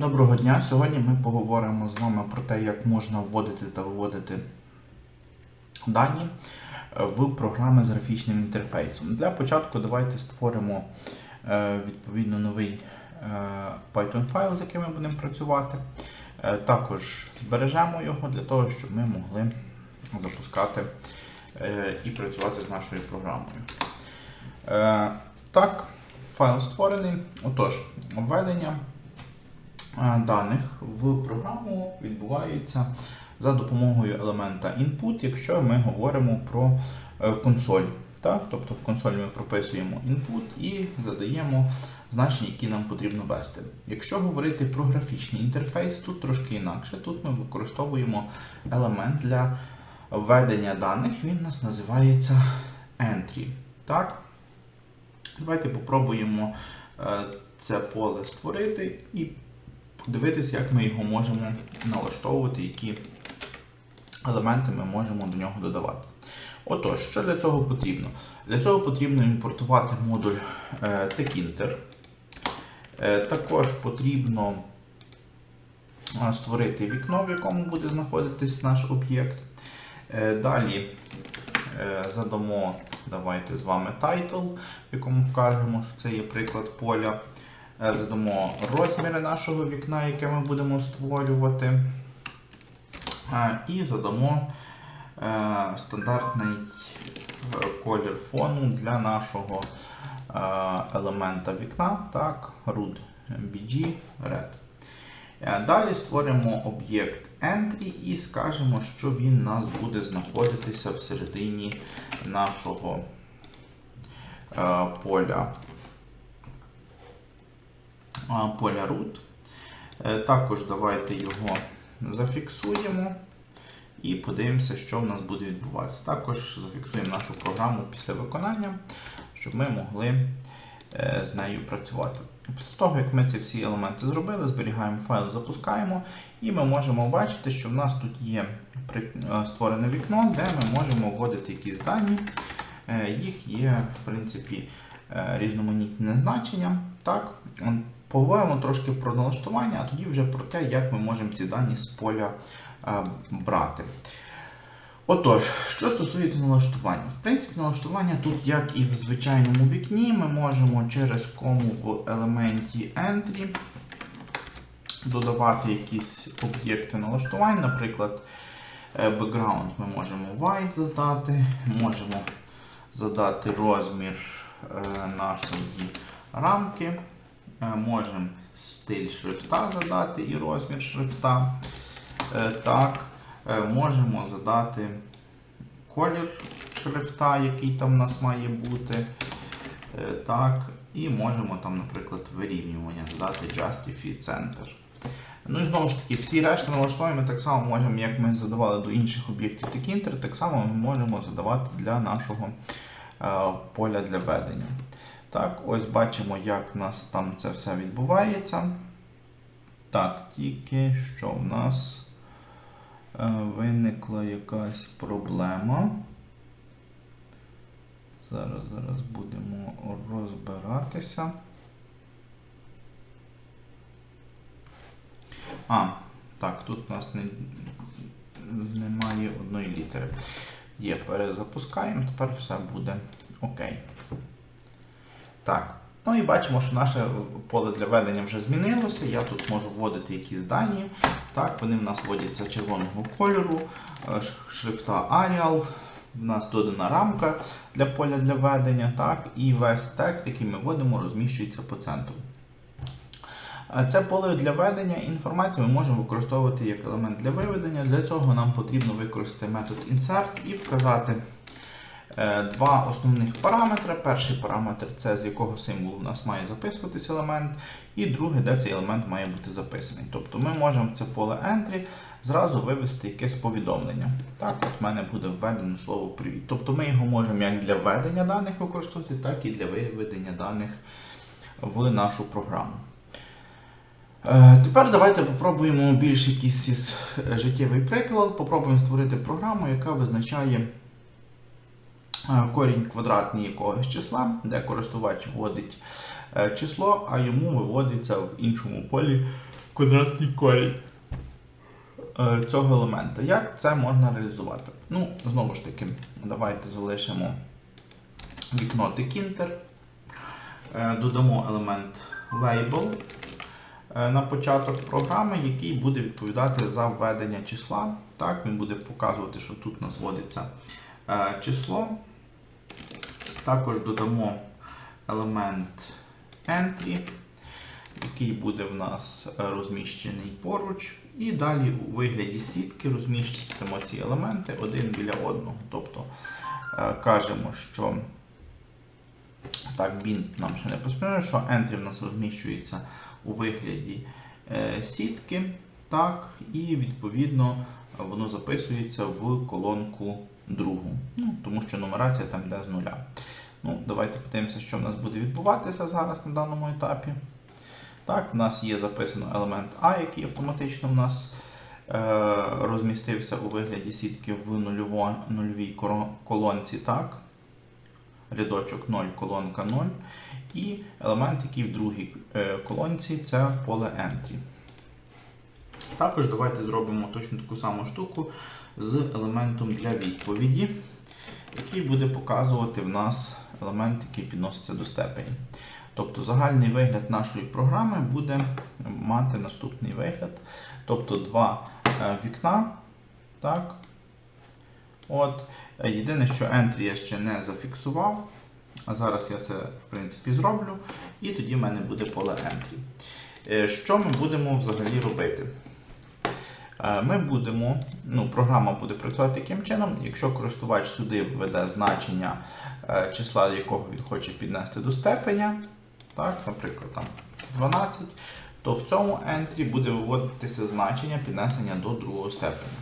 Доброго дня! Сьогодні ми поговоримо з вами про те, як можна вводити та виводити дані е, в програми з графічним інтерфейсом. Для початку давайте створимо е, відповідно новий е, Python файл, з яким ми будемо працювати. Також збережемо його для того, щоб ми могли запускати і працювати з нашою програмою. Так, файл створений. Отож, введення даних в програму відбувається за допомогою елемента input, якщо ми говоримо про е, консоль. Так? Тобто в консолі ми прописуємо input і задаємо значення, які нам потрібно ввести. Якщо говорити про графічний інтерфейс, тут трошки інакше. Тут ми використовуємо елемент для введення даних, він у нас називається entry. Так? Давайте попробуємо е, це поле створити і подивитися, як ми його можемо налаштовувати, які елементи ми можемо до нього додавати. Отож, що для цього потрібно? Для цього потрібно імпортувати модуль е, Tekinter. Е, Також потрібно е, створити вікно, в якому буде знаходитись наш об'єкт. Далі задамо, давайте з вами title, в якому вкажемо, що це є приклад поля. Е, Задамо розміри нашого вікна, яке ми будемо створювати. Е, І задамо е, стандартний колір фону для нашого елемента вікна, так, root BG red. Далі створимо об'єкт entry і скажемо, що він у нас буде знаходитися всередині нашого поля, поля root. Е, Також давайте його зафіксуємо і подивимося, що в нас буде відбуватися. Також зафіксуємо нашу програму після виконання, щоб ми могли е, з нею працювати. Після того, як ми ці всі елементи зробили, зберігаємо файл, запускаємо, і ми можемо бачити, що в нас тут є е, створене вікно, де ми можемо вводити якісь дані. Їх є, в принципі, різноманітне значення. Так? Поговоримо трошки про налаштування, а тоді вже про те, як ми можемо ці дані з поля е, брати. Отож, що стосується налаштування. В принципі, налаштування тут, як і в звичайному вікні, ми можемо через кому в елементі Entry додавати якісь об'єкти налаштувань. Наприклад, е, background ми можемо white задати, можемо задати розмір е, нашої рамки, можемо стиль шрифта задати і розмір шрифта. Е, Так, Е, можемо задати колір шрифта, який там у нас має бути. Е, Так, і можемо там, наприклад, вирівнювання задати Justify Center. Ну і знову ж таки, всі решта налаштування ми так само можемо, як ми задавали до інших об'єктів Tekinter, так само ми можемо задавати для нашого е, поля для ведення. Так, ось бачимо, як в нас там це все відбувається. Так, тільки що в нас е, виникла якась проблема. Зараз, зараз будемо розбиратися. А, так, тут у нас не, немає одної літери. Є, перезапускаємо, тепер все буде окей. Так. Ну і бачимо, що наше поле для ведення вже змінилося. Я тут можу вводити якісь дані. Так, вони в нас вводяться червоного кольору, е, шрифта Arial. В нас додана рамка для поля для ведення, так, і весь текст, який ми вводимо, розміщується по центру. Е, Це поле для ведення інформації ми можемо використовувати як елемент для виведення. Для цього нам потрібно використати метод insert і вказати два основних параметри. Перший параметр це з якого символу у нас має записуватись елемент, і другий, де цей елемент має бути записаний. Тобто ми можемо в це поле entry зразу вивести якесь повідомлення. Так, от в мене буде введено слово привіт. Тобто ми його можемо як для введення даних використовувати, так і для виведення даних в нашу програму. Е, Тепер давайте попробуємо більш якийсь е, життєвий приклад. Попробуємо створити програму, яка визначає е, корінь квадратний якогось числа, де користувач вводить е, число, а йому виводиться в іншому полі квадратний корінь е, цього елемента. Як це можна реалізувати? Ну, знову ж таки, давайте залишимо вікно Е, додамо елемент label е, на початок програми, який буде відповідати за введення числа. Так, він буде показувати, що тут у нас вводиться число. Також додамо елемент entry, який буде в нас розміщений поруч. І далі у вигляді сітки розміщуємо ці елементи один біля одного. Тобто е, кажемо, що так, bin нам ще не поспрямує, що entry в нас розміщується у вигляді е, сітки. Так, і відповідно воно записується в колонку другу. Ну, тому що нумерація там йде з нуля. Ну, Давайте подивимося, що в нас буде відбуватися зараз на даному етапі. Так, в нас є записано елемент А, який автоматично в нас е, розмістився у вигляді сітки в нульово, нульовій колонці. Так. Рядочок 0, колонка 0. І елемент, який в другій е, колонці, це поле entry. Також давайте зробимо точно таку саму штуку з елементом для відповіді, який буде показувати в нас елемент, який підноситься до степені. Тобто загальний вигляд нашої програми буде мати наступний вигляд. Тобто два е, вікна. Так. От. Єдине, що entry я ще не зафіксував. А зараз я це, в принципі, зроблю. І тоді в мене буде поле entry. Е, Що ми будемо взагалі робити? Е, Ми будемо, ну, програма буде працювати таким чином, якщо користувач сюди введе значення е, числа, якого він хоче піднести до степеня, так, наприклад, там 12, то в цьому entry буде виводитися значення піднесення до другого степеня.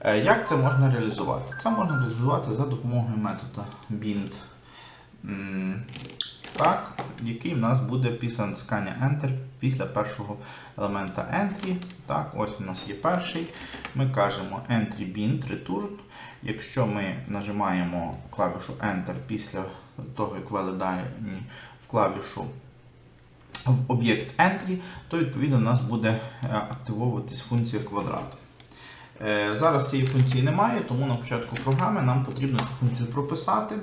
Е, Як це можна реалізувати? Це можна реалізувати за допомогою метода bind, так, який в нас буде після натискання Enter після першого елемента entry. Так, ось у нас є перший. Ми кажемо entry bind return. Якщо ми нажимаємо клавішу Enter після того, як ввели дані в клавішу в об'єкт entry, то відповідно у нас буде е, активовуватись функція квадрат. Е, Зараз цієї функції немає, тому на початку програми нам потрібно цю функцію прописати.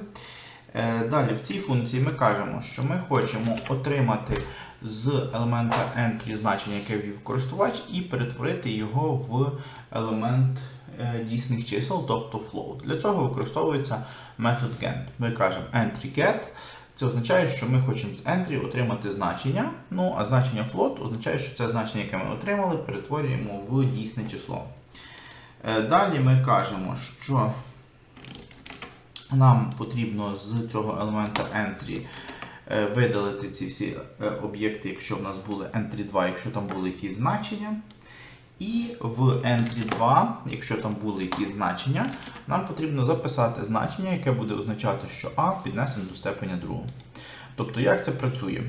Е, Далі в цій функції ми кажемо, що ми хочемо отримати з елемента entry значення, яке ввів користувач, і перетворити його в елемент е, дійсних чисел, тобто float. Для цього використовується метод get. Ми кажемо entry get. Це означає, що ми хочемо з entry отримати значення. Ну, а значення float означає, що це значення, яке ми отримали, перетворюємо в дійсне число. Е, Далі ми кажемо, що нам потрібно з цього елемента entry е, видалити ці всі е, об'єкти, якщо в нас були entry 2, якщо там були якісь значення. І в entry 2, якщо там були якісь значення, нам потрібно записати значення, яке буде означати, що А піднесено до степеня 2. Тобто, як це працює?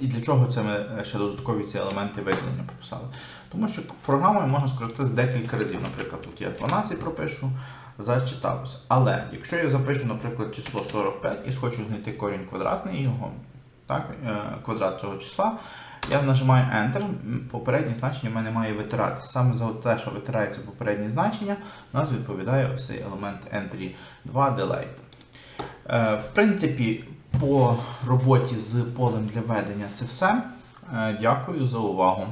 І для чого це ми е, ще додаткові ці елементи виділення прописали? Тому що програмою можна скористатися декілька разів. Наприклад, тут я 12 пропишу, зачиталося. Але якщо я запишу, наприклад, число 45 і хочу знайти корінь квадратний його, так, е, квадрат цього числа, я нажимаю Enter, попереднє значення в мене має витиратися. Саме за те, що витирається попереднє значення, у нас відповідає ось цей елемент entry 2 delete. Е, В принципі, по роботі з полем для ведення це все. Е, Дякую за увагу.